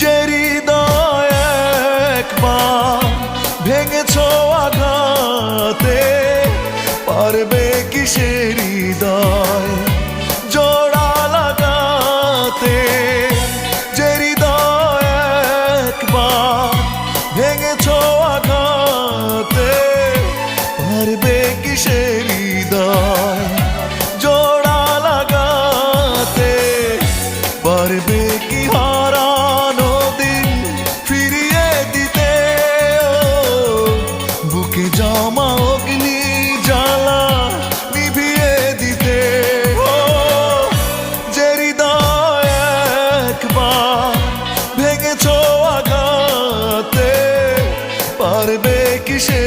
যে হৃদয় একবার ভেঙেছ আঘাতে, পারবে কিসের হৃদয় জোড়া লাগাতে? যে হৃদয় একবার ভেঙেছ আঘাতে, পারবে কিসের হৃদয় জোড়া লাগাতে? পারবে কি হয়? বুকে জমা অগ্নি জ্বালা নিভিয়ে দিতে। যে হৃদয় একবার ভেঙেছ আঘাতে পারবে কি সে